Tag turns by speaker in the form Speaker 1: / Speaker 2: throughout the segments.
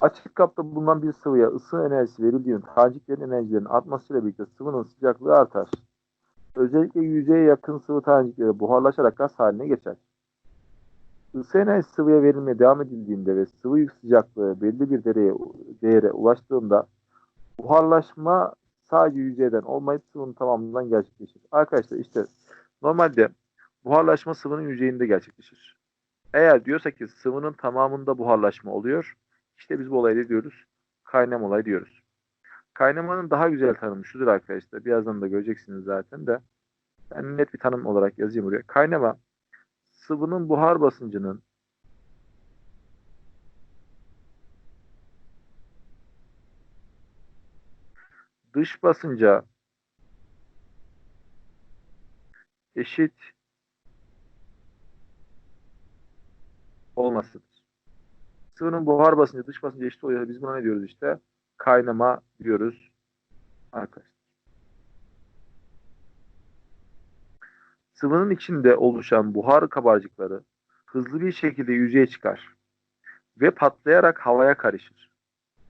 Speaker 1: Açık kapta bulunan bir sıvıya ısı enerjisi verildiğinde taneciklerin enerjilerinin artmasıyla birlikte sıvının sıcaklığı artar. Özellikle yüzeye yakın sıvı tanecikleri buharlaşarak gaz haline geçer. Isı enerjisi sıvıya verilmeye devam edildiğinde ve sıvı sıcaklığı belli bir değere, değere ulaştığında buharlaşma sadece yüzeyden olmayıp sıvının tamamından gerçekleşir. Arkadaşlar işte normalde buharlaşma sıvının yüzeyinde gerçekleşir. Eğer diyorsa ki sıvının tamamında buharlaşma oluyor, işte biz bu olayı ne diyoruz? Kaynama olayı diyoruz. Kaynamanın daha güzel tanımı şudur arkadaşlar. Birazdan da göreceksiniz zaten de. Ben net bir tanım olarak yazayım buraya. Kaynama sıvının buhar basıncının dış basınca eşit olmasıdır. Sıvının buhar basıncı dış basıncı eşit oluyor. Biz buna ne diyoruz işte? Kaynama diyoruz arkadaşlar. Sıvının içinde oluşan buhar kabarcıkları hızlı bir şekilde yüzeye çıkar ve patlayarak havaya karışır.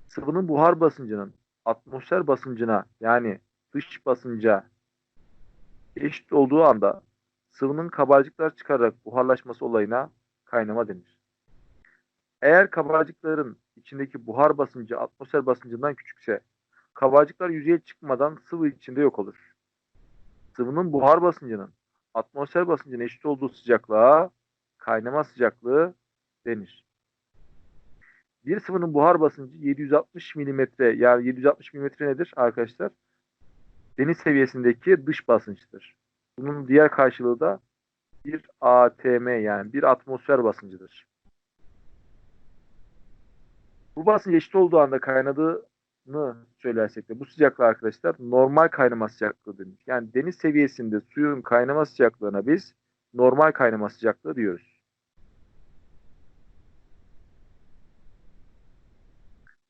Speaker 1: Sıvının buhar basıncının atmosfer basıncına yani dış basınca eşit olduğu anda sıvının kabarcıklar çıkararak buharlaşması olayına kaynama denir. Eğer kabarcıkların içindeki buhar basıncı atmosfer basıncından küçükse kabarcıklar yüzeye çıkmadan sıvı içinde yok olur. Sıvının buhar basıncının atmosfer basıncının eşit olduğu sıcaklığa kaynama sıcaklığı denir. Bir sıvının buhar basıncı 760 mm yani 760 mm nedir arkadaşlar? Deniz seviyesindeki dış basınçtır. Bunun diğer karşılığı da bir ATM yani bir atmosfer basıncıdır. Bu basınç eşit olduğu anda kaynadığını söylersek de bu sıcaklığı arkadaşlar normal kaynama sıcaklığı denir. Yani deniz seviyesinde suyun kaynama sıcaklığına biz normal kaynama sıcaklığı diyoruz.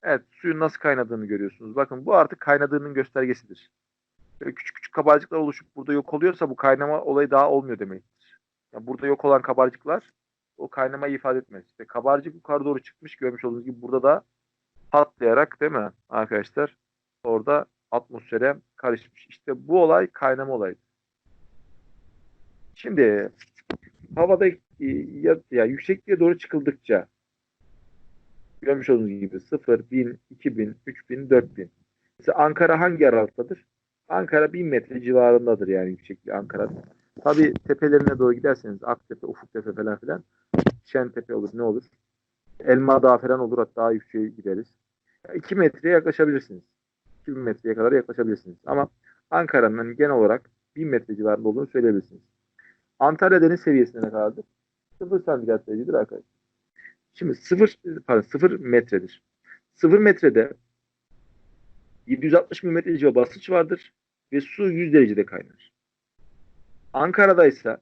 Speaker 1: Evet suyun nasıl kaynadığını görüyorsunuz. Bakın bu artık kaynadığının göstergesidir. Böyle küçük küçük kabarcıklar oluşup burada yok oluyorsa bu kaynama olayı daha olmuyor demektir. Yani burada yok olan kabarcıklar o kaynamayı ifade etmez. İşte kabarcık yukarı doğru çıkmış görmüş olduğunuz gibi burada da patlayarak değil mi arkadaşlar? Orada atmosfere karışmış. İşte bu olay kaynama olayı. Şimdi havada ya, ya yüksekliğe doğru çıkıldıkça görmüş olduğunuz gibi 0, 1000, 2000, 3000, 4000. Mesela Ankara hangi aralıktadır? Ankara 1000 metre civarındadır yani yüksekliği Ankara'nın. Tabi tepelerine doğru giderseniz Aktepe, Ufuktepe falan filan Şentepe olur ne olur. Elma Dağı falan olur hatta daha yükseğe gideriz. 2 metreye yaklaşabilirsiniz. 2000 metreye kadar yaklaşabilirsiniz. Ama Ankara'nın hani genel olarak 1000 metre civarında olduğunu söyleyebilirsiniz. Antalya deniz seviyesine ne kadardır? 0 santigrat derecedir arkadaşlar. Şimdi 0 pardon 0 metredir. 0 metrede 760 mm civarı basınç vardır ve su 100 derecede kaynar. Ankara'da ise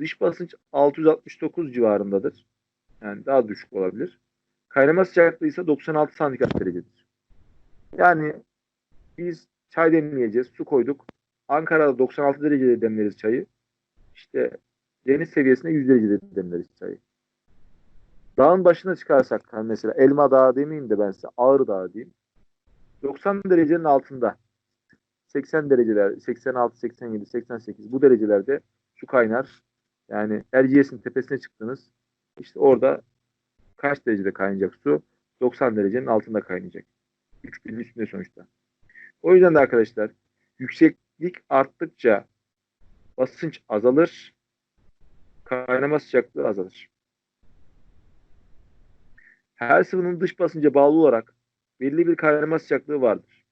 Speaker 1: dış basınç 669 civarındadır. Yani daha düşük olabilir. Kaynama sıcaklığı ise 96 santigrat derecedir. Yani biz çay demleyeceğiz. Su koyduk. Ankara'da 96 derecede demleriz çayı. İşte deniz seviyesinde 100 derecede demleriz çayı. Dağın başına çıkarsak hani mesela Elma Dağı demeyeyim de ben size Ağrı Dağı diyeyim. 90 derecenin altında 80 dereceler 86, 87, 88 bu derecelerde su kaynar. Yani Erciyes'in tepesine çıktınız. İşte orada kaç derecede kaynayacak su? 90 derecenin altında kaynayacak. 3000'in üstünde sonuçta. O yüzden de arkadaşlar yükseklik arttıkça basınç azalır. Kaynama sıcaklığı azalır. Her sıvının dış basınca bağlı olarak belli bir kaynama sıcaklığı vardır.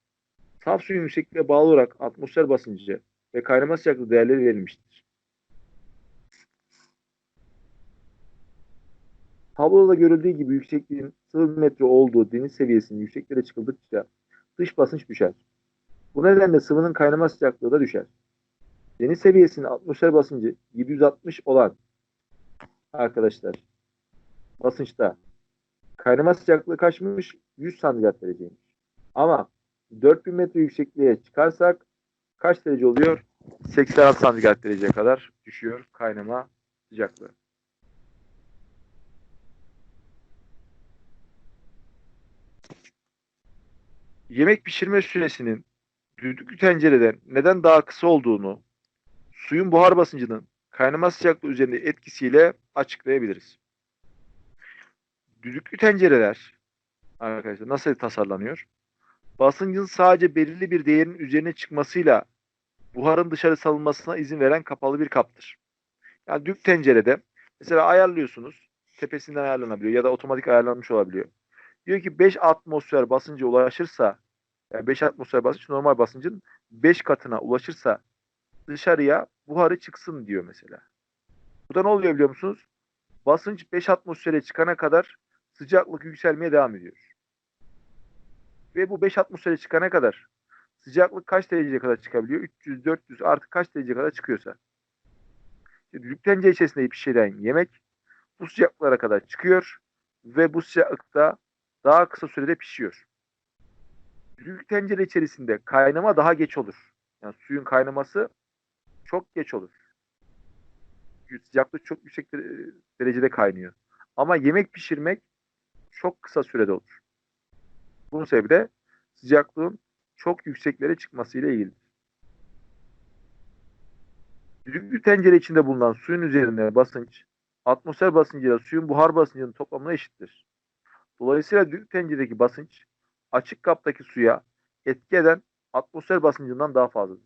Speaker 1: Saf suyun yüksekliğine bağlı olarak atmosfer basıncı ve kaynama sıcaklığı değerleri verilmiştir. Tabloda görüldüğü gibi yüksekliğin 0 metre olduğu deniz seviyesinin yükseklere çıkıldıkça dış basınç düşer. Bu nedenle sıvının kaynama sıcaklığı da düşer. Deniz seviyesinin atmosfer basıncı 760 olan arkadaşlar basınçta kaynama sıcaklığı kaçmış? 100 santigrat dereceymiş. Ama 4000 metre yüksekliğe çıkarsak kaç derece oluyor? 86 santigrat dereceye kadar düşüyor kaynama sıcaklığı. Yemek pişirme süresinin düdüklü tencereden neden daha kısa olduğunu suyun buhar basıncının kaynama sıcaklığı üzerinde etkisiyle açıklayabiliriz. Düdüklü tencereler arkadaşlar nasıl tasarlanıyor? Basıncın sadece belirli bir değerin üzerine çıkmasıyla buharın dışarı salınmasına izin veren kapalı bir kaptır. Yani dük tencerede mesela ayarlıyorsunuz. Tepesinden ayarlanabiliyor ya da otomatik ayarlanmış olabiliyor. Diyor ki 5 atmosfer basınca ulaşırsa yani 5 atmosfer basınç normal basıncın 5 katına ulaşırsa dışarıya buharı çıksın diyor mesela. Bu da ne oluyor biliyor musunuz? Basınç 5 atmosfere çıkana kadar sıcaklık yükselmeye devam ediyor. Ve bu 5 atmosfere çıkana kadar sıcaklık kaç dereceye kadar çıkabiliyor? 300, 400 artık kaç dereceye kadar çıkıyorsa. Tencere içerisinde pişirilen yemek bu sıcaklıklara kadar çıkıyor ve bu sıcaklıkta daha kısa sürede pişiyor. Düdük tencere içerisinde kaynama daha geç olur. Yani suyun kaynaması çok geç olur. Sıcaklık çok yüksek derecede kaynıyor. Ama yemek pişirmek çok kısa sürede olur. Bunun sebebi de sıcaklığın çok yükseklere çıkmasıyla ilgilidir. Düdüklü tencere içinde bulunan suyun üzerinde basınç, atmosfer basıncıyla suyun buhar basıncının toplamına eşittir. Dolayısıyla düdüklü tenceredeki basınç, açık kaptaki suya etki eden atmosfer basıncından daha fazladır.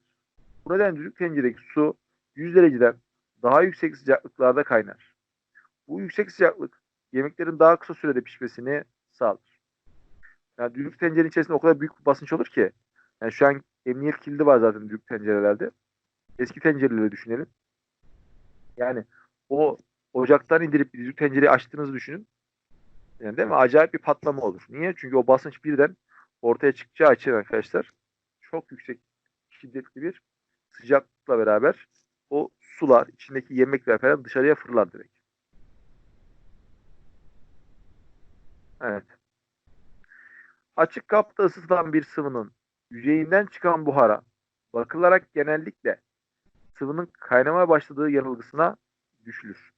Speaker 1: Bu nedenle düdük tenceredeki su 100 dereceden daha yüksek sıcaklıklarda kaynar. Bu yüksek sıcaklık yemeklerin daha kısa sürede pişmesini sağlar. Yani düdük tencerenin içerisinde o kadar büyük bir basınç olur ki. Yani şu an emniyet kilidi var zaten düdük tencerelerde. Eski tencereleri düşünelim. Yani o ocaktan indirip düdük tencereyi açtığınızı düşünün. Yani değil mi? Acayip bir patlama olur. Niye? Çünkü o basınç birden ortaya çıkacağı için arkadaşlar çok yüksek şiddetli bir sıcaklıkla beraber o sular, içindeki yemekler falan dışarıya fırlar direkt. Evet. Açık kapta ısıtılan bir sıvının yüzeyinden çıkan buhara bakılarak genellikle sıvının kaynamaya başladığı yanılgısına düşülür.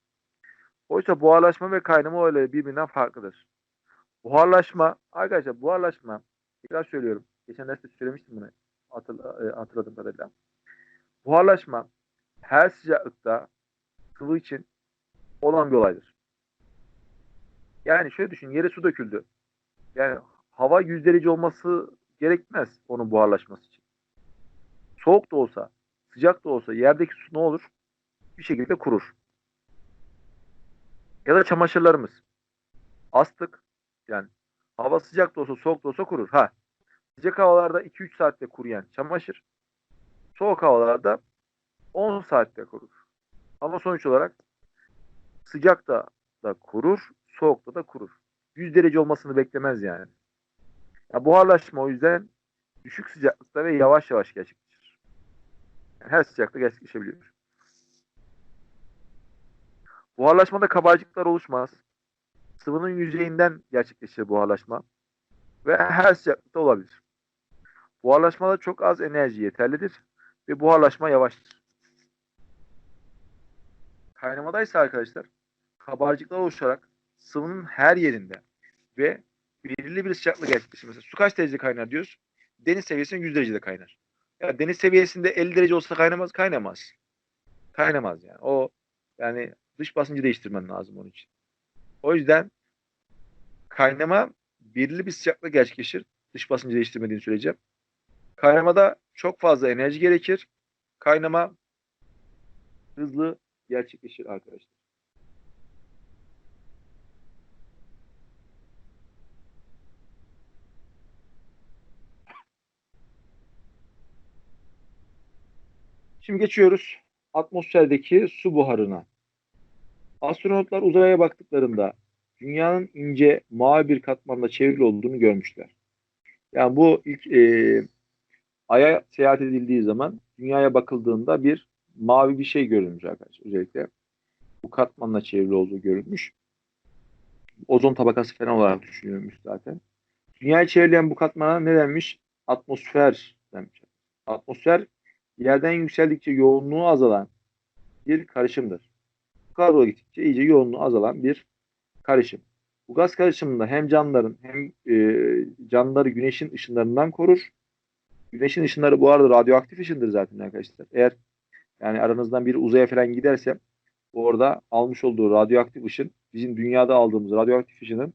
Speaker 1: Oysa buharlaşma ve kaynama olayları birbirinden farklıdır. Buharlaşma, arkadaşlar buharlaşma, biraz söylüyorum. Geçen derste söylemiştim bunu e, hatırladığım kadarıyla. Buharlaşma her sıcaklıkta sıvı için olan bir olaydır. Yani şöyle düşün, yere su döküldü. Yani hava 100 derece olması gerekmez onun buharlaşması için. Soğuk da olsa, sıcak da olsa yerdeki su ne olur? Bir şekilde kurur. Ya da çamaşırlarımız. Astık. Yani hava sıcak da olsa soğuk da olsa kurur. Ha. Sıcak havalarda 2-3 saatte kuruyan çamaşır soğuk havalarda 10 saatte kurur. Ama sonuç olarak sıcak da, da kurur, soğukta da kurur. 100 derece olmasını beklemez yani. Ya buharlaşma o yüzden düşük sıcaklıkta ve yavaş yavaş gerçekleşir. Yani her sıcakta gerçekleşebiliyor. Buharlaşmada kabarcıklar oluşmaz. Sıvının yüzeyinden gerçekleşir buharlaşma. Ve her sıcaklıkta olabilir. Buharlaşmada çok az enerji yeterlidir ve buharlaşma yavaştır. Kaynamadaysa arkadaşlar kabarcıklar oluşarak sıvının her yerinde ve belirli bir sıcaklık gerçekleşir. Mesela su kaç derece kaynar diyoruz? Deniz seviyesinde 100 derecede kaynar. Ya deniz seviyesinde 50 derece olsa kaynamaz, kaynamaz. Kaynamaz yani. O yani dış basıncı değiştirmen lazım onun için. O yüzden kaynama belirli bir sıcaklık gerçekleşir. Dış basıncı değiştirmediğin sürece. Kaynamada çok fazla enerji gerekir. Kaynama hızlı gerçekleşir arkadaşlar. Şimdi geçiyoruz atmosferdeki su buharına. Astronotlar uzaya baktıklarında dünyanın ince mavi bir katmanla çevrili olduğunu görmüşler. Yani bu ilk e, Ay'a seyahat edildiği zaman dünyaya bakıldığında bir mavi bir şey görülmüş arkadaşlar. Özellikle bu katmanla çevrili olduğu görülmüş. Ozon tabakası falan olarak düşünülmüş zaten. Dünyayı çevreleyen bu katmana ne denmiş? Atmosfer denmiş. Atmosfer yerden yükseldikçe yoğunluğu azalan bir karışımdır. Doğru gittikçe iyice yoğunluğu azalan bir karışım. Bu gaz karışımında hem canlıların hem e, canlıları güneşin ışınlarından korur. Güneşin ışınları bu arada radyoaktif ışındır zaten arkadaşlar. Eğer yani aranızdan biri uzaya falan giderse orada almış olduğu radyoaktif ışın bizim dünyada aldığımız radyoaktif ışının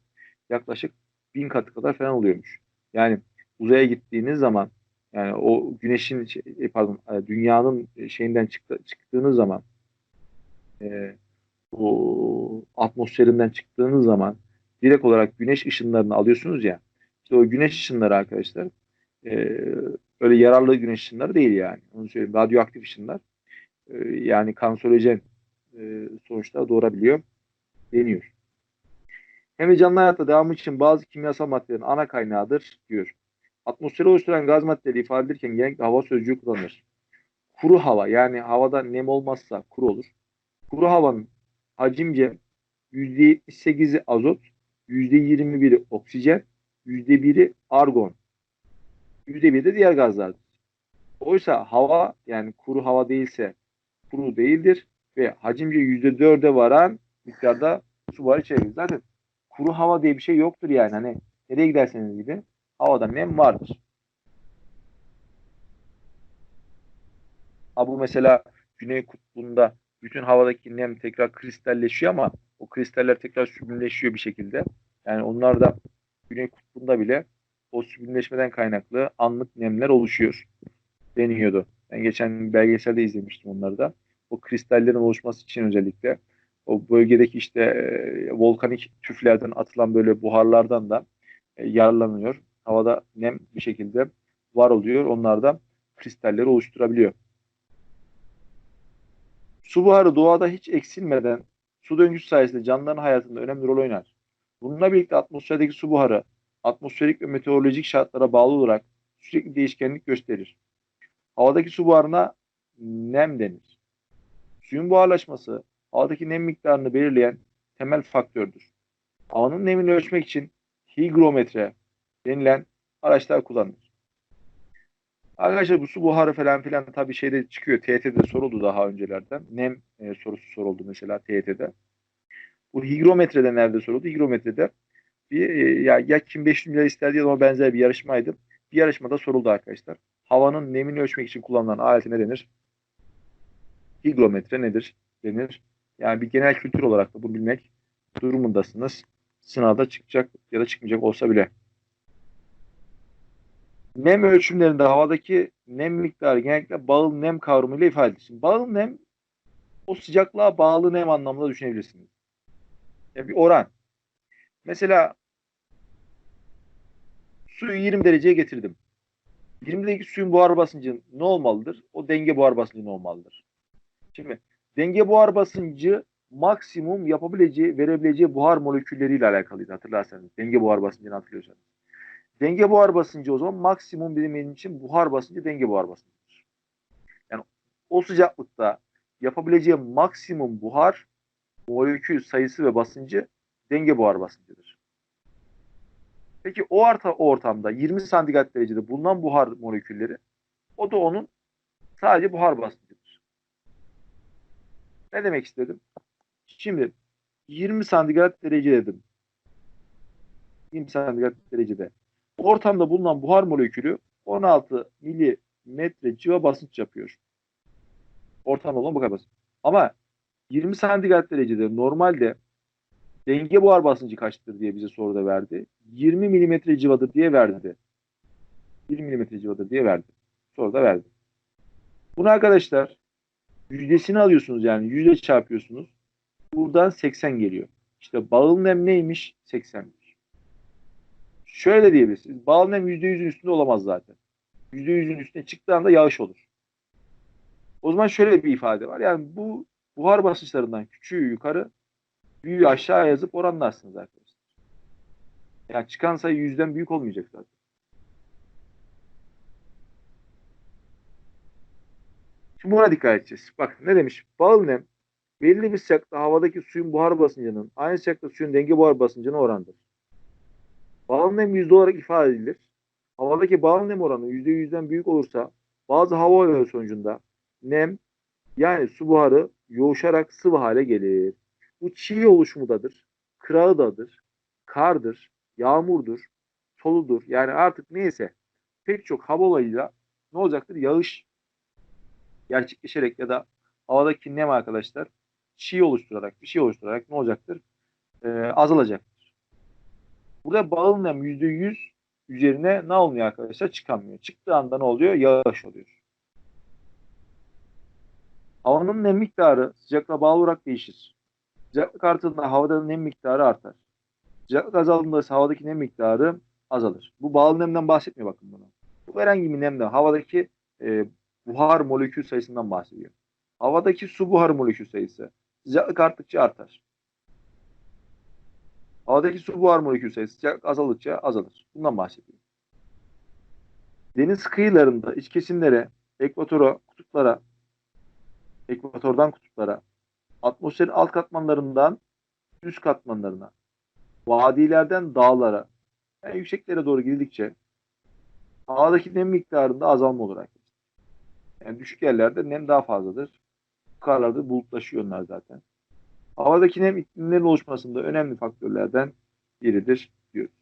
Speaker 1: yaklaşık bin katı kadar falan oluyormuş. Yani uzaya gittiğiniz zaman yani o güneşin şey, pardon e, dünyanın şeyinden çıktı, çıktığınız zaman e, o atmosferinden çıktığınız zaman direkt olarak güneş ışınlarını alıyorsunuz ya işte o güneş ışınları arkadaşlar e, öyle yararlı güneş ışınları değil yani. Onu söyleyeyim. Radyoaktif ışınlar e, yani kanserojen e, sonuçlar doğurabiliyor deniyor. Hem de canlı hayatta devamı için bazı kimyasal maddelerin ana kaynağıdır diyor. Atmosferi oluşturan gaz maddeleri ifade edilirken genellikle hava sözcüğü kullanılır. Kuru hava yani havada nem olmazsa kuru olur. Kuru havanın hacimce %78'i azot, %21'i oksijen, %1'i argon, %1'i de diğer gazlardır. Oysa hava yani kuru hava değilse kuru değildir ve hacimce %4'e varan miktarda su var içerir. Zaten kuru hava diye bir şey yoktur yani. Hani nereye giderseniz gidin havada nem vardır. Ha bu mesela Güney Kutbu'nda bütün havadaki nem tekrar kristalleşiyor ama o kristaller tekrar sübünleşiyor bir şekilde. Yani onlar da Güney Kutbu'nda bile o sübünleşmeden kaynaklı anlık nemler oluşuyor deniyordu. Ben geçen belgeselde izlemiştim onları da. O kristallerin oluşması için özellikle o bölgedeki işte e, volkanik tüflerden atılan böyle buharlardan da e, yararlanıyor. Havada nem bir şekilde var oluyor. Onlar da kristalleri oluşturabiliyor. Su buharı doğada hiç eksilmeden su döngüsü sayesinde canlıların hayatında önemli rol oynar. Bununla birlikte atmosferdeki su buharı atmosferik ve meteorolojik şartlara bağlı olarak sürekli değişkenlik gösterir. Havadaki su buharına nem denir. Suyun buharlaşması havadaki nem miktarını belirleyen temel faktördür. Havanın nemini ölçmek için higrometre denilen araçlar kullanılır. Arkadaşlar bu su buharı falan filan tabii şeyde çıkıyor. TYT'de soruldu daha öncelerden. Nem e, sorusu soruldu mesela TYT'de. Bu higrometrede nerede soruldu? Higrometrede bir e, ya, ya kim 500 milyar isterdi ya da ona benzer bir yarışmaydı. Bir yarışmada soruldu arkadaşlar. Havanın nemini ölçmek için kullanılan aleti ne denir? Higrometre nedir? Denir. Yani bir genel kültür olarak da bunu bilmek durumundasınız. Sınavda çıkacak ya da çıkmayacak olsa bile. Nem ölçümlerinde havadaki nem miktarı genellikle bağıl nem kavramıyla ifade edilir. Şimdi bağıl nem o sıcaklığa bağlı nem anlamında düşünebilirsiniz. Yani bir oran. Mesela suyu 20 dereceye getirdim. 20 derecedeki suyun buhar basıncı ne olmalıdır? O denge buhar basıncı ne olmalıdır? Şimdi denge buhar basıncı maksimum yapabileceği, verebileceği buhar molekülleriyle alakalıydı hatırlarsanız. Denge buhar basıncını hatırlıyorsanız. Denge buhar basıncı o zaman maksimum bizim için buhar basıncı denge buhar basıncıdır. Yani o sıcaklıkta yapabileceği maksimum buhar molekül sayısı ve basıncı denge buhar basıncıdır. Peki o orta, ortamda 20 santigrat derecede bulunan buhar molekülleri o da onun sadece buhar basıncıdır. Ne demek istedim? Şimdi 20 santigrat derece dedim. 20 santigrat derecede. Ortamda bulunan buhar molekülü 16 milimetre civa basınç yapıyor. Ortamda olan bu kadar basınç. Ama 20 santigrat derecede normalde denge buhar basıncı kaçtır diye bize soruda verdi. 20 milimetre civadır diye verdi. 20 milimetre civadır diye verdi. Soruda verdi. Bunu arkadaşlar yüzdesini alıyorsunuz yani yüzde çarpıyorsunuz. Buradan 80 geliyor. İşte bağıl nem neymiş? 80'miş. Şöyle diyebilirsiniz. Bağıl nem %100'ün üstünde olamaz zaten. %100'ün üstüne çıktığı yağış olur. O zaman şöyle bir ifade var. Yani bu buhar basınçlarından küçüğü yukarı, büyüğü aşağı yazıp oranlarsınız arkadaşlar. Yani çıkan sayı yüzden büyük olmayacak zaten. Şimdi buna dikkat edeceğiz. Bak ne demiş? Bağıl nem belli bir sıcaklıkta havadaki suyun buhar basıncının aynı sıcaklıkta suyun denge buhar basıncına orandır. Bağıl nem yüzde olarak ifade edilir. Havadaki bağıl nem oranı yüzde yüzden büyük olursa bazı hava olayları sonucunda nem yani su buharı yoğuşarak sıvı hale gelir. Bu çiğ oluşumudadır, kırağıdadır, kardır, yağmurdur, soludur. Yani artık neyse pek çok hava olayıyla ne olacaktır? Yağış gerçekleşerek ya da havadaki nem arkadaşlar çiğ oluşturarak, bir şey oluşturarak ne olacaktır? Ee, azalacaktır. Burada bağıl nem %100 üzerine ne olmuyor arkadaşlar? Çıkamıyor. Çıktığı anda ne oluyor? Yağış oluyor. Havanın nem miktarı sıcaklığa bağlı olarak değişir. Sıcaklık arttığında havada nem miktarı artar. Sıcaklık azaldığında ise havadaki nem miktarı azalır. Bu bağlı nemden bahsetmiyor bakın buna. Bu herhangi bir nemden havadaki e, buhar molekül sayısından bahsediyor. Havadaki su buhar molekül sayısı sıcaklık arttıkça artar. Havadaki su buhar molekül sayısı sıcaklık azaldıkça azalır. Bundan bahsediyor. Deniz kıyılarında iç kesimlere, ekvatora, kutuplara, ekvatordan kutuplara, atmosferin alt katmanlarından üst katmanlarına, vadilerden dağlara, yani yükseklere doğru gidildikçe havadaki nem miktarında azalma arkadaşlar. Yani düşük yerlerde nem daha fazladır. Yukarılarda bulutlaşıyor onlar zaten. Havadaki nem iklimlerin oluşmasında önemli faktörlerden biridir diyoruz.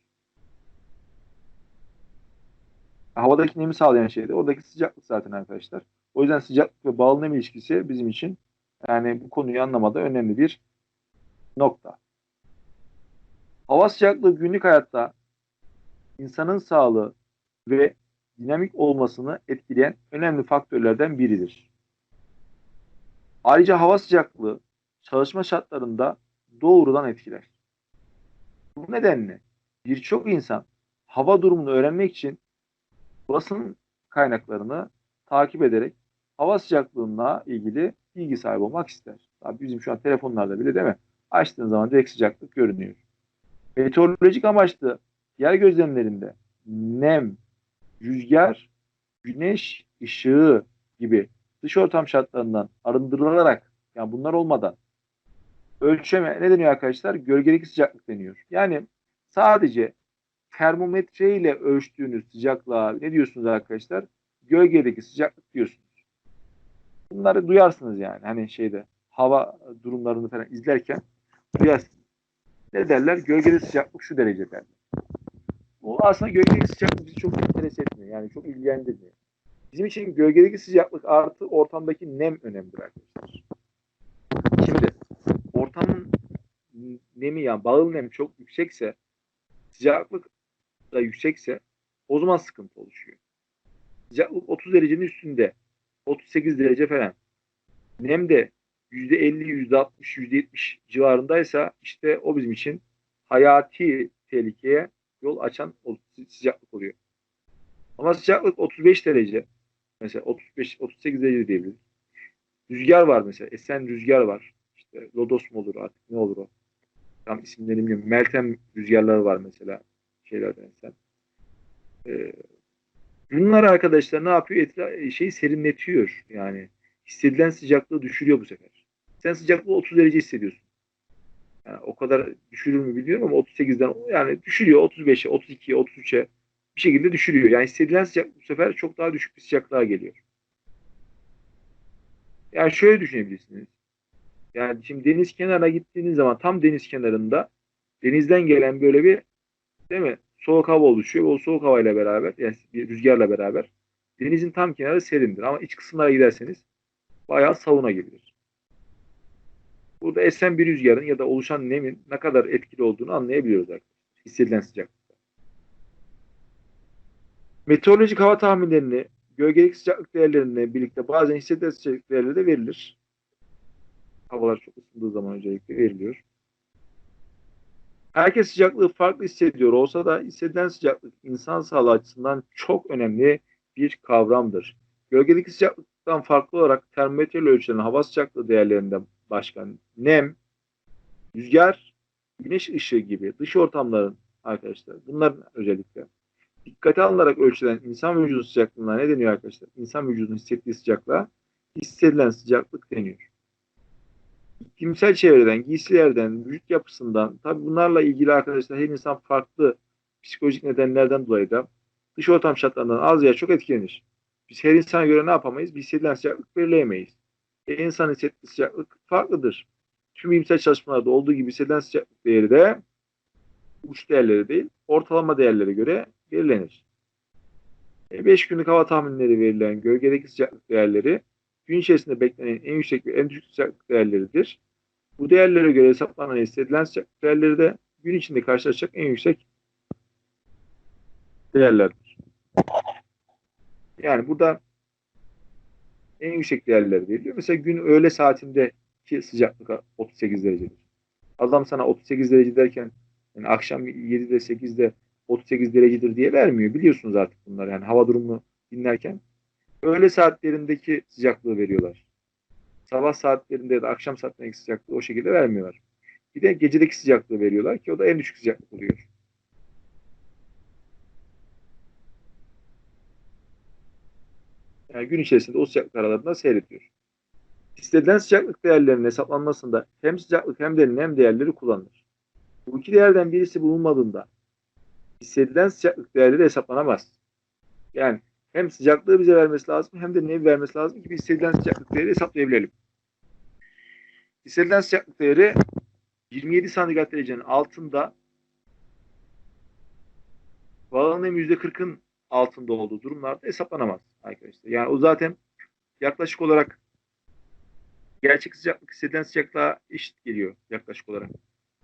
Speaker 1: Havadaki nemi sağlayan şey de oradaki sıcaklık zaten arkadaşlar. O yüzden sıcaklık ve bağlı nem ilişkisi bizim için yani bu konuyu anlamada önemli bir nokta. Hava sıcaklığı günlük hayatta insanın sağlığı ve dinamik olmasını etkileyen önemli faktörlerden biridir. Ayrıca hava sıcaklığı çalışma şartlarında doğrudan etkiler. Bu nedenle birçok insan hava durumunu öğrenmek için basın kaynaklarını takip ederek hava sıcaklığına ilgili bilgi sahibi olmak ister. Tabii bizim şu an telefonlarda bile değil mi? Açtığın zaman direkt sıcaklık görünüyor. Meteorolojik amaçlı yer gözlemlerinde nem, rüzgar, güneş ışığı gibi dış ortam şartlarından arındırılarak yani bunlar olmadan ölçeme ne deniyor arkadaşlar? Gölgedeki sıcaklık deniyor. Yani sadece termometre ile ölçtüğünüz sıcaklığa ne diyorsunuz arkadaşlar? Gölgedeki sıcaklık diyorsunuz. Bunları duyarsınız yani. Hani şeyde hava durumlarını falan izlerken duyarsınız. Ne derler? Gölgede sıcaklık şu derece derler. Bu aslında gölgedeki sıcaklık bizi çok interes etmiyor. Yani çok ilgilendirmiyor. Bizim için gölgedeki sıcaklık artı ortamdaki nem önemlidir arkadaşlar. Ortamın nemi yani bağıl nem çok yüksekse sıcaklık da yüksekse o zaman sıkıntı oluşuyor. Sıcaklık 30 derecenin üstünde 38 derece falan. Nem de %50, %60, %70 civarındaysa işte o bizim için hayati tehlikeye yol açan sıcaklık oluyor. Ama sıcaklık 35 derece mesela 35 38 derece diyebiliriz. Rüzgar var mesela. Esen rüzgar var. İşte lodos mu olur artık ne olur o. Tam isimlerini bilmiyorum. Meltem rüzgarları var mesela. Şeylerden esen. Ee, bunlar arkadaşlar ne yapıyor? Etra şeyi serinletiyor. Yani hissedilen sıcaklığı düşürüyor bu sefer. Sen sıcaklığı 30 derece hissediyorsun. Yani o kadar düşürür mü biliyorum ama 38'den yani düşürüyor 35'e, 32'ye, 33'e bir şekilde düşürüyor. Yani hissedilen sıcaklık bu sefer çok daha düşük bir sıcaklığa geliyor. Yani şöyle düşünebilirsiniz. Yani şimdi deniz kenarına gittiğiniz zaman tam deniz kenarında denizden gelen böyle bir değil mi? Soğuk hava oluşuyor. O soğuk havayla beraber yani rüzgarla beraber denizin tam kenarı serindir. Ama iç kısımlara giderseniz bayağı savuna gelir. Burada esen bir rüzgarın ya da oluşan nemin ne kadar etkili olduğunu anlayabiliyoruz arkadaşlar. Hissedilen sıcaklıkta. Meteorolojik hava tahminlerini gölgelik sıcaklık değerlerine birlikte bazen hissedilen sıcaklık değerleri de verilir. Havalar çok ısındığı zaman özellikle veriliyor. Herkes sıcaklığı farklı hissediyor olsa da hissedilen sıcaklık insan sağlığı açısından çok önemli bir kavramdır. Gölgedeki sıcaklıktan farklı olarak termometreyle ölçülen hava sıcaklığı değerlerinde başka nem, rüzgar, güneş ışığı gibi dış ortamların arkadaşlar bunların özellikle dikkate alınarak ölçülen insan vücudu sıcaklığına ne deniyor arkadaşlar? İnsan vücudunun hissettiği sıcaklığa hissedilen sıcaklık deniyor. İklimsel çevreden, giysilerden, vücut yapısından tabi bunlarla ilgili arkadaşlar her insan farklı psikolojik nedenlerden dolayı da dış ortam şartlarından az ya çok etkilenir. Biz her insana göre ne yapamayız? Bir hissedilen sıcaklık belirleyemeyiz. E, insan hissettiği sıcaklık farklıdır. Tüm bilimsel çalışmalarda olduğu gibi hissedilen sıcaklık değeri de uç değerleri değil, ortalama değerlere göre belirlenir. 5 günlük hava tahminleri verilen gölgedeki sıcaklık değerleri gün içerisinde beklenen en yüksek ve en düşük sıcaklık değerleridir. Bu değerlere göre hesaplanan istedilen sıcaklık değerleri de gün içinde karşılaşacak en yüksek değerlerdir. Yani burada en yüksek değerler veriliyor. Mesela gün öğle saatindeki sıcaklık 38 derecedir. Adam sana 38 derece derken yani akşam 7'de 8'de 38 derecedir diye vermiyor. Biliyorsunuz artık bunlar yani hava durumunu dinlerken. Öğle saatlerindeki sıcaklığı veriyorlar. Sabah saatlerinde ya da akşam saatlerindeki sıcaklığı o şekilde vermiyorlar. Bir de gecedeki sıcaklığı veriyorlar ki o da en düşük sıcaklık oluyor. Yani gün içerisinde o sıcaklık aralarında seyrediyor. İstenilen sıcaklık değerlerinin hesaplanmasında hem sıcaklık hem de nem değerleri kullanılır. Bu iki değerden birisi bulunmadığında hissedilen sıcaklık değerleri hesaplanamaz. Yani hem sıcaklığı bize vermesi lazım hem de nem vermesi lazım ki biz hissedilen sıcaklık değeri hesaplayabilelim. Hissedilen sıcaklık değeri 27 santigrat derecenin altında bağlı nem %40'ın altında olduğu durumlarda hesaplanamaz arkadaşlar. Yani o zaten yaklaşık olarak gerçek sıcaklık hissedilen sıcaklığa eşit geliyor yaklaşık olarak.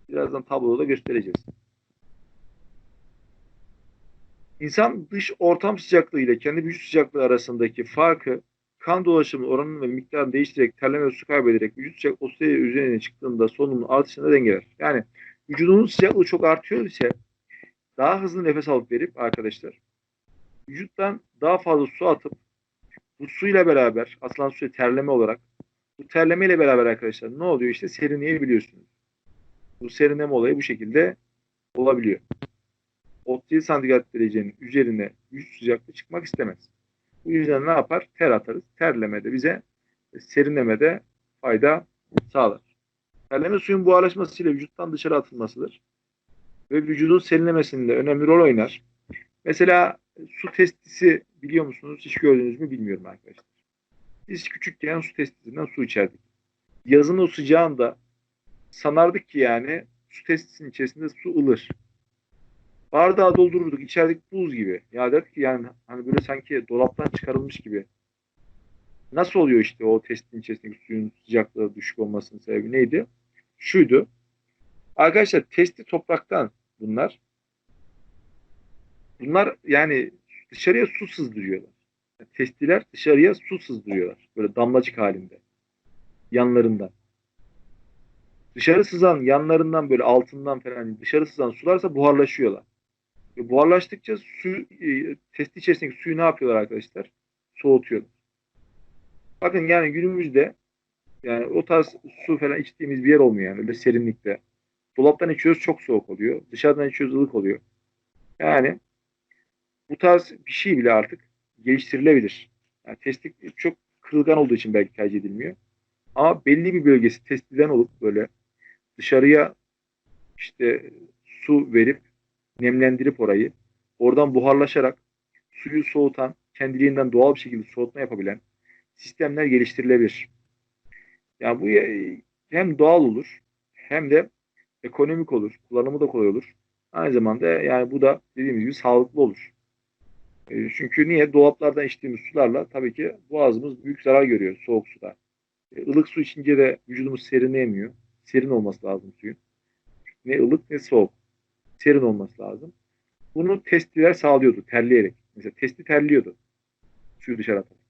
Speaker 1: Birazdan tabloda göstereceğiz. İnsan dış ortam sıcaklığı ile kendi vücut sıcaklığı arasındaki farkı kan dolaşımı oranını ve miktarını değiştirerek terleme su kaybederek vücut sıcaklığı o seviye üzerine çıktığında solunum artışına dengeler. Yani vücudunun sıcaklığı çok artıyor ise daha hızlı nefes alıp verip arkadaşlar vücuttan daha fazla su atıp bu suyla beraber atılan suya terleme olarak bu terleme ile beraber arkadaşlar ne oluyor işte serinleyebiliyorsunuz. Bu serinleme olayı bu şekilde olabiliyor. 37 santigrat derecenin üzerine vücut sıcaklığı çıkmak istemez. Bu yüzden ne yapar? Ter atarız. Terlemede bize serinlemede fayda sağlar. Terleme suyun buharlaşmasıyla vücuttan dışarı atılmasıdır. Ve vücudun serinlemesinde önemli rol oynar. Mesela su testisi biliyor musunuz? Hiç gördünüz mü bilmiyorum arkadaşlar. Biz küçükken su testisinden su içerdik. Yazın o sıcağında sanardık ki yani su testisinin içerisinde su ılır. Bardağı doldururduk, içerdik buz gibi. Ya dedik ki yani hani böyle sanki dolaptan çıkarılmış gibi. Nasıl oluyor işte o testin içerisindeki suyun sıcaklığı düşük olmasının sebebi neydi? Şuydu. Arkadaşlar testi topraktan bunlar. Bunlar yani dışarıya su sızdırıyorlar. Testiler dışarıya su sızdırıyorlar. Böyle damlacık halinde. Yanlarından. Dışarı sızan yanlarından böyle altından falan dışarı sızan sularsa buharlaşıyorlar. Ve buharlaştıkça su, e, testi içerisindeki suyu ne yapıyorlar arkadaşlar? Soğutuyorlar. Bakın yani günümüzde yani o tarz su falan içtiğimiz bir yer olmuyor yani öyle serinlikte. Dolaptan içiyoruz çok soğuk oluyor. Dışarıdan içiyoruz ılık oluyor. Yani bu tarz bir şey bile artık geliştirilebilir. Yani testi çok kırılgan olduğu için belki tercih edilmiyor. Ama belli bir bölgesi testiden olup böyle dışarıya işte su verip nemlendirip orayı oradan buharlaşarak suyu soğutan kendiliğinden doğal bir şekilde soğutma yapabilen sistemler geliştirilebilir. Yani bu hem doğal olur hem de ekonomik olur. Kullanımı da kolay olur. Aynı zamanda yani bu da dediğimiz gibi sağlıklı olur. E, çünkü niye? Dolaplardan içtiğimiz sularla tabii ki boğazımız büyük zarar görüyor soğuk suda. E, ılık su içince de vücudumuz serinleyemiyor. Serin olması lazım suyun. Ne ılık ne soğuk. Serin olması lazım. Bunu testiler sağlıyordu terleyerek. Mesela testi terliyordu. Suyu dışarı atarak.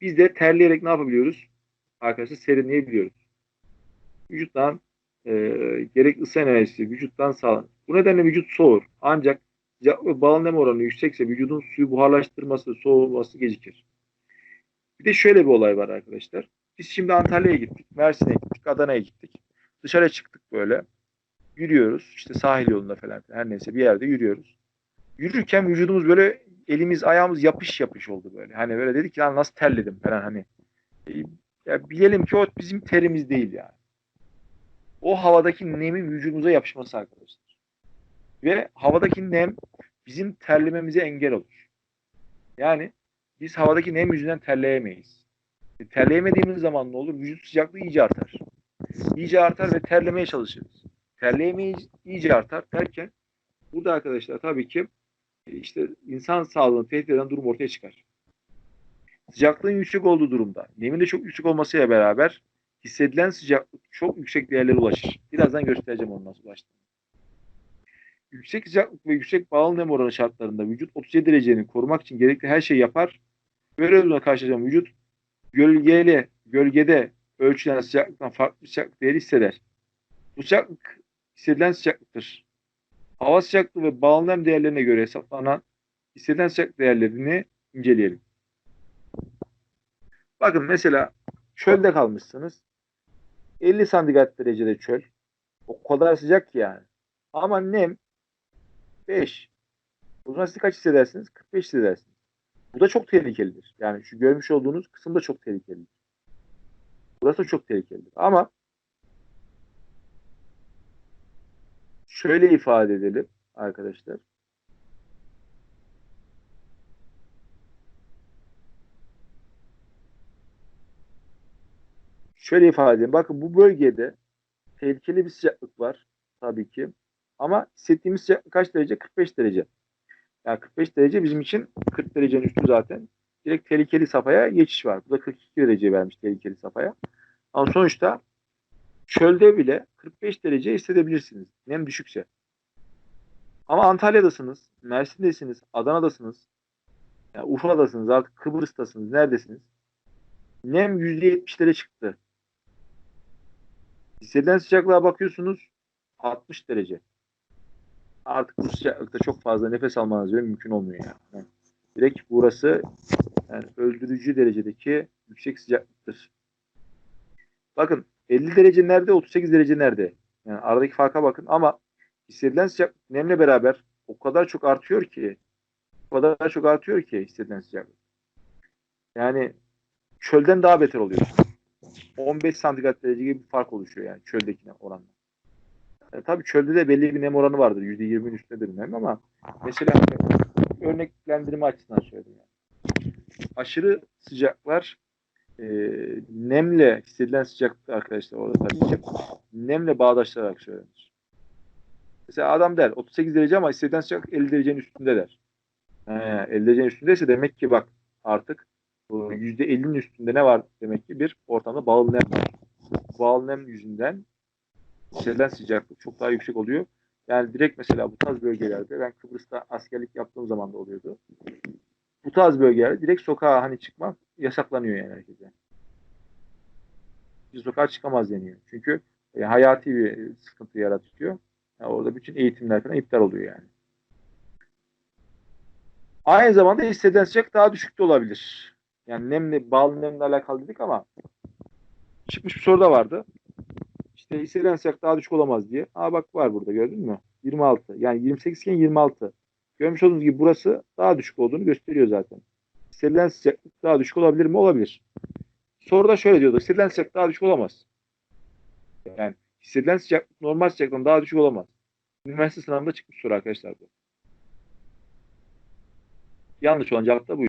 Speaker 1: Biz de terleyerek ne yapabiliyoruz? Arkadaşlar serinleyebiliyoruz. Vücuttan e, gerek ısı enerjisi vücuttan sağlanır. Bu nedenle vücut soğur. Ancak bağlı nem oranı yüksekse vücudun suyu buharlaştırması, soğuması gecikir. Bir de şöyle bir olay var arkadaşlar. Biz şimdi Antalya'ya gittik, Mersin'e gittik, Adana'ya gittik. Dışarı çıktık böyle. Yürüyoruz. işte sahil yolunda falan her neyse bir yerde yürüyoruz. Yürürken vücudumuz böyle elimiz ayağımız yapış yapış oldu böyle. Hani böyle dedik ki lan nasıl terledim falan hani. E, ya bilelim ki o bizim terimiz değil yani. O havadaki nemin vücudumuza yapışması arkadaşlar. Ve havadaki nem bizim terlememize engel olur. Yani biz havadaki nem yüzünden terleyemeyiz. E, terleyemediğimiz zaman ne olur? Vücut sıcaklığı iyice artar. İyice artar ve terlemeye çalışırız. Terleyeme iyice artar derken burada arkadaşlar tabii ki e, işte insan sağlığını tehdit eden durum ortaya çıkar. Sıcaklığın yüksek olduğu durumda, nemin de çok yüksek olmasıyla beraber hissedilen sıcaklık çok yüksek değerlere ulaşır. Birazdan göstereceğim onu nasıl ulaştığını. Yüksek sıcaklık ve yüksek bağlı nem oranı şartlarında vücut 37 dereceyi korumak için gerekli her şeyi yapar. Böyle karşılaşan vücut gölgeyle, gölgede ölçülen sıcaklıktan farklı sıcaklık değeri hisseder. Bu sıcaklık hissedilen sıcaklıktır. Hava sıcaklığı ve bağlı nem değerlerine göre hesaplanan hissedilen sıcaklık değerlerini inceleyelim. Bakın mesela çölde kalmışsınız. 50 santigrat derecede çöl. O kadar sıcak ki yani. Ama nem 5. O zaman siz kaç hissedersiniz? 45 hissedersiniz. Bu da çok tehlikelidir. Yani şu görmüş olduğunuz kısım da çok tehlikelidir. Burası da çok tehlikelidir. Ama şöyle ifade edelim arkadaşlar. Şöyle ifade edeyim. Bakın bu bölgede tehlikeli bir sıcaklık var tabii ki. Ama hissettiğimiz sıcaklık kaç derece? 45 derece. Yani 45 derece bizim için 40 derecenin üstü zaten. Direkt tehlikeli safhaya geçiş var. Bu da 42 derece vermiş tehlikeli safhaya. Ama sonuçta çölde bile 45 derece hissedebilirsiniz. Nem düşükse. Ama Antalya'dasınız, Mersin'desiniz, Adana'dasınız, yani Urfa'dasınız, artık Kıbrıs'tasınız, neredesiniz? Nem %70'lere çıktı. Hissedilen sıcaklığa bakıyorsunuz 60 derece. Artık bu sıcaklıkta çok fazla nefes almanız bile mümkün olmuyor yani. yani direkt burası yani öldürücü derecedeki yüksek sıcaklıktır. Bakın 50 derece nerede 38 derece nerede? Yani aradaki farka bakın ama hissedilen sıcaklık nemle beraber o kadar çok artıyor ki o kadar çok artıyor ki hissedilen sıcaklık. Yani çölden daha beter oluyor. 15 santigrat derece gibi bir fark oluşuyor yani çöldekine oranla. Yani tabii çölde de belli bir nem oranı vardır. %20'nin üstündedir nem ama mesela örneklendirme açısından söyledim. Yani. Aşırı sıcaklar e, nemle hissedilen sıcaklık arkadaşlar orada tabii nemle bağdaştırarak söylenir. Mesela adam der 38 derece ama hissedilen sıcaklık 50 derecenin üstünde der. He, 50 derecenin üstündeyse demek ki bak artık %50'nin üstünde ne var demek ki bir ortamda bağlı nem var. Bağlı nem yüzünden hissedilen sıcaklık çok daha yüksek oluyor. Yani direkt mesela bu tarz bölgelerde ben Kıbrıs'ta askerlik yaptığım zaman da oluyordu. Bu tarz bölgelerde direkt sokağa hani çıkmak yasaklanıyor yani herkese. Bir sokağa çıkamaz deniyor. Çünkü e, hayati bir sıkıntı yaratıyor. Yani orada bütün eğitimler falan iptal oluyor yani. Aynı zamanda hissedilen sıcak daha düşük de olabilir. Yani nemle, bağlı nemle alakalı dedik ama çıkmış bir soru da vardı. İşte hissedilen sıcak daha düşük olamaz diye. Aa bak var burada gördün mü? 26. Yani 28 iken 26. Görmüş olduğunuz gibi burası daha düşük olduğunu gösteriyor zaten. Hissedilen sıcaklık daha düşük olabilir mi? Olabilir. Soruda şöyle diyordu. Hissedilen sıcaklık daha düşük olamaz. Yani hissedilen sıcaklık normal sıcaklıktan daha düşük olamaz. Üniversite sınavında çıkmış soru arkadaşlar bu. Yanlış olan cevap da bu.